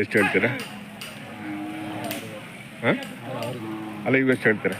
ಎಷ್ಟು ಹೇಳ್ತೀರಾ? ಹಾಂ? ಅಲ್ಲ ಇವೆಷ್ಟು ಹೇಳ್ತೀರಾ?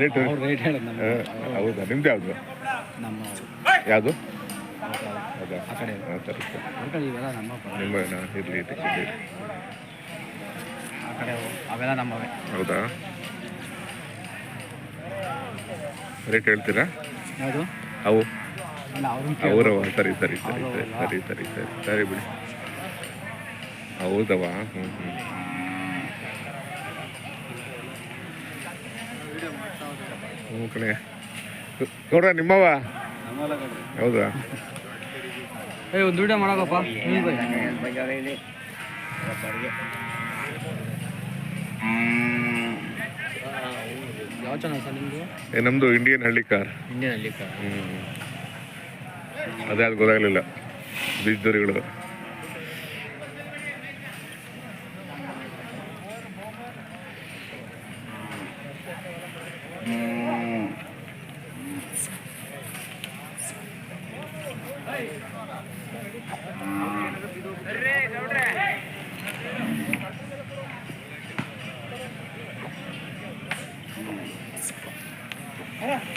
ರೇಟ್ ಹೌದಾ? ನಿಮ್ದು ಯಾವುದು? ಯಾವುದು? ಸರಿ ನಿಮ್ಮ ಹೌದಾ? ರೇಟ್ ಹೇಳ್ತೀರಾ? ಅವು. ಅವರವ ಸರಿ ಸರಿ ಸರಿ ಸರಿ ಸರಿ ಸರಿ. ಸರಿ ಬಿಡಿ. ಹೌದವಾ? ಹ್ಞೂ ಹ್ಞೂ ಹ್ಞೂ ಕಣೆ. ನೋಡ್ರ ನಿಮ್ಮವ ಹೌದಾ? ಏ ಒಂದು ವಿಡಿಯೋ ಮಾಡಕಪ್ಪ. ಯಾವ ಚಾನಲ್ ಸರ್ ನಿಮ್ಮದು ಏ ನಮ್ಮದು ಇಂಡಿಯನ್ ಹಳ್ಳಿ ಕಾರ್ ಇಂಡಿಯನ್ ಅಲ್ಲಿ ಹ್ಞೂ ಅದೇ ಅದು ಗೊತ್ತಾಗಲಿಲ್ಲ. ಬೀಜದೋರಿಗಳು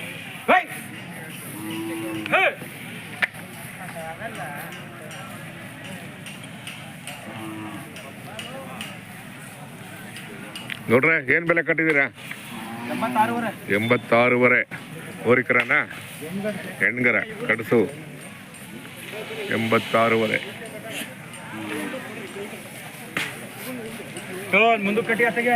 ನೋಡ್ರೆ ಏನು ಬೆಲೆ ಕಟ್ಟಿದ್ದೀರಾ? ಎಂಬತ್ತಾರೂವರೆ. ಓರಿಕರನ ಹೆಣ್ಗರ ಕಡಸು. ಎಂಬತ್ತಾರೂವರೆ. ಮುಂದಕ್ಕೆ ಕಟ್ಟಿ ಅತ್ತಗೆ.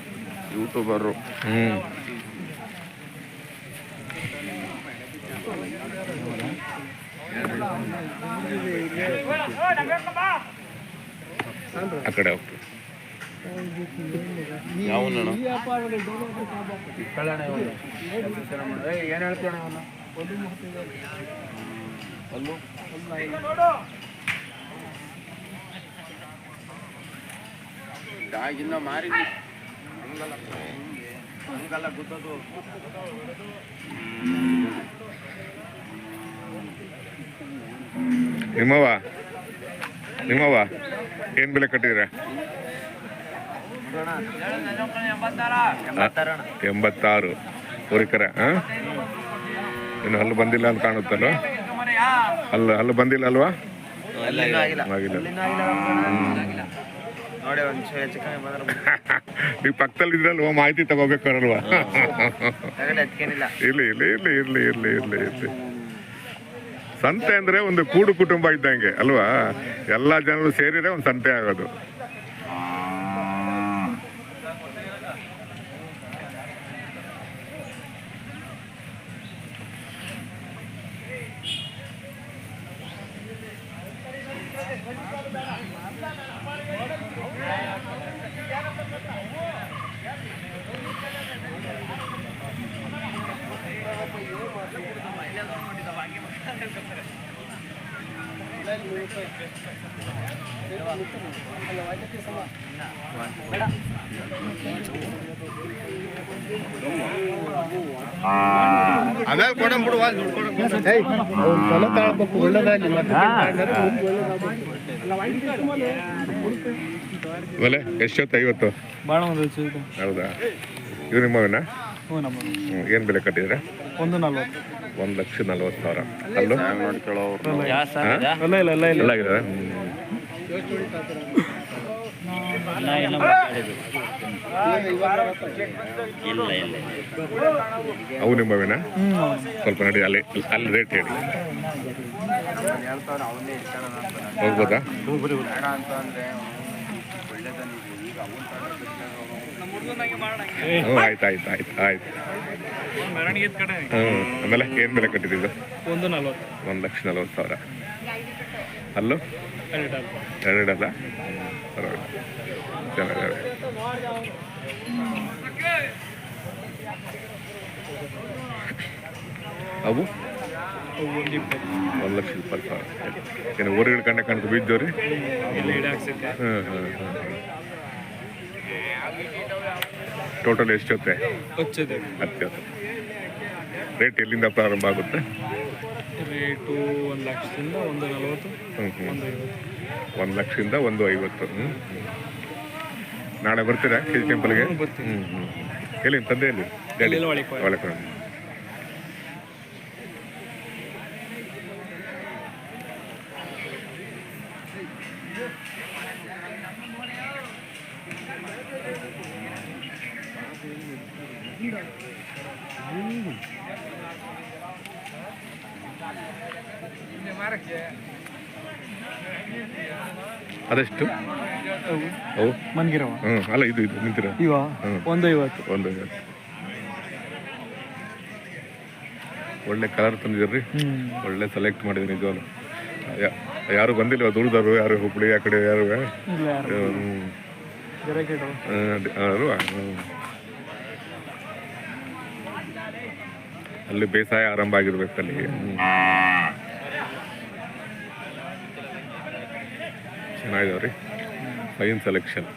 ಯೂಟ್ಯೂಬರು. ಹ್ಞೂ ಆ ಕಡೆ ಹೋಗ್ತೀವಿ ಏನು ಹೇಳ್ತಾನೆ ಅವನು ಮಾರಿದ್ವಿ. ಹಂಗಲ್ಲ ಗೊತ್ತದು ನಿಮ್ಮವ ನಿಮ್ಮವ ಏನು ಬೆಲೆ ಕಟ್ಟಿದ್ದೀರಾ? ಎಂಬತ್ತಾರು. ಓರಿಕರ ಹಾಂ ಇನ್ನು ಹಲ್ಲು ಬಂದಿಲ್ಲ ಅಂತ ಕಾಣುತ್ತಲ್ಲ ಹಲ್ಲು ಹಲ್ಲು ಬಂದಿಲ್ಲ ಅಲ್ವಾ? ಆಗಿಲ್ಲ. ನೋಡಿ ಒಂದು ಹೆಚ್ಚು ಕಮ್ಮಿ ಬಂದ್ರೆ ನೀವು ಪಕ್ಕದಲ್ಲಿ ಇದ್ರಲ್ವ ಮಾಹಿತಿ ತಗೋಬೇಕಾರಲ್ವಾ? ಇರ್ಲಿ ಇರ್ಲಿ ಇರ್ಲಿ ಇರ್ಲಿ ಇರ್ಲಿ ಇರ್ಲಿ ಇರ್ಲಿ. ಸಂತೆ ಅಂದ್ರೆ ಒಂದು ಕೂಡು ಕುಟುಂಬ ಇದ್ದಂಗೆ ಅಲ್ವಾ? ಎಲ್ಲಾ ಜನರು ಸೇರಿದ್ರೆ ಒಂದು ಸಂತೆ ಆಗೋದು. ಅದ್ರಲ್ಲಿ ಒಲೆ ಎಷ್ಟೊತ್ತು ಐವತ್ತು? ಹೌದಾ? ಇದು ನಿಮ್ಮವನ ಏನ್ ಬೆಲೆ ಕಟ್ಟಿದ್ರೆ ಒಂದು ನಲ್ವತ್ತು. ಒಂದು ಲಕ್ಷ ನಲ್ವತ್ ಸಾವಿರ. ಅವು ನಿಮ್ಮ ಆಗಿದೆ ಅವು ಸ್ವಲ್ಪ ನೋಡಿ ಅಲ್ಲಿ ಅಲ್ಲಿ ರೇಟ್ ಹೇಳಿ. ಹೋಗ್ಬೋದಾ? ಆಯ್ತು ಆಯ್ತು ಆಯ್ತು ಆಯ್ತು. ಹ್ಞೂ ಆಮೇಲೆ ಏನು ಬೆಲೆ ಕಟ್ಟಿದ್ದು ಒಂದು ನಲ್ವತ್ತು. ಒಂದು ಲಕ್ಷ ನಲ್ವತ್ತು ಸಾವಿರ. ಅಲ್ಲೂ? ಎರಡಲ್ಲ ಚೆನ್ನಾಗಿದ್ದಾರೆ ಅವು? ಒಂದು ಲಕ್ಷ ಇಪ್ಪತ್ತು ಸಾವಿರ. ಏನು ಊರುಗಳ ಕಂಡ ಕಣ್ಕು ಬಿದ್ದವ್ರಿ ಹ್ಞೂ ಹಾಕ್ಸೈತೆ ಹಾಂ ಹಾಂ ಹಾಂ ಟೋಟಲ್ ಎಷ್ಟು ಜೊತೆ ಹಚ್ಚದೆ. ಹತ್ತು ಜೊತೆ ರೇಟ್ ಎಲ್ಲಿಂದ ಪ್ರಾರಂಭ ಆಗುತ್ತೆ? ರೇಟು ಒಂದು ಲಕ್ಷದಿಂದ ಒಂದು ನಲವತ್ತು ಒಂದು ಐವತ್ತು. ಒಂದು ಲಕ್ಷದಿಂದ ಒಂದು ಐವತ್ತು. ಹ್ಞೂ ನಾಳೆ ಬರ್ತೀರಾ? ಕೆ ಜಿ ಟೆಂಪಲ್ಗೆ ಹ್ಞೂ. ಹ್ಞೂ ಎಲ್ಲಿ ತಂದೆ ಎಲ್ಲಿ ಡ್ಯಾಡಿ ಅದೆಷ್ಟು? ಅವು ಮನ್ಗಿರವ. ಹ್ಞೂ ಅಲ್ಲ ಇದು ಇದು ನಿಂತಿರ. ಇವ. ಒಂದು ಐವತ್ತು ಒಂದು ಐವತ್ತು. ಒಳ್ಳೆ ಕಲರ್ ತಂದಿದ್ದೀರಿ. ಹ್ಞೂ ಒಳ್ಳೆ ಸೆಲೆಕ್ಟ್ ಮಾಡಿದ್ದೀನಿ ನಿಜವಾಗ ಯಾರು ಬಂದಿಲ್ಲ ದೂರದವರು ಯಾರು ಹುಬ್ಳಿ ಆ ಕಡೆ ಯಾರು ಇಲ್ಲ ಅಲ್ಲಿ ಬೇಸಾಯ ಆರಂಭ ಆಗಿರ್ಬೇಕು ಅಲ್ಲಿ. ಚೆನ್ನಾಗಿದಾವ್ರಿ. ಫೈನ್ ಸೆಲೆಕ್ಷನ್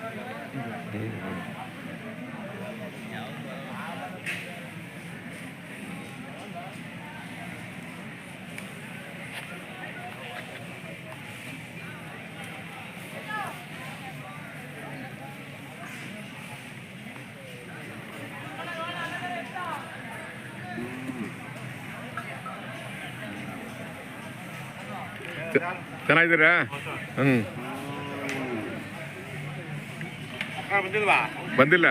ಚೆನ್ನಾಗಿದ್ದೀರಾ? ಹ್ಮ್. ಬಂದಿಲ್ಲ.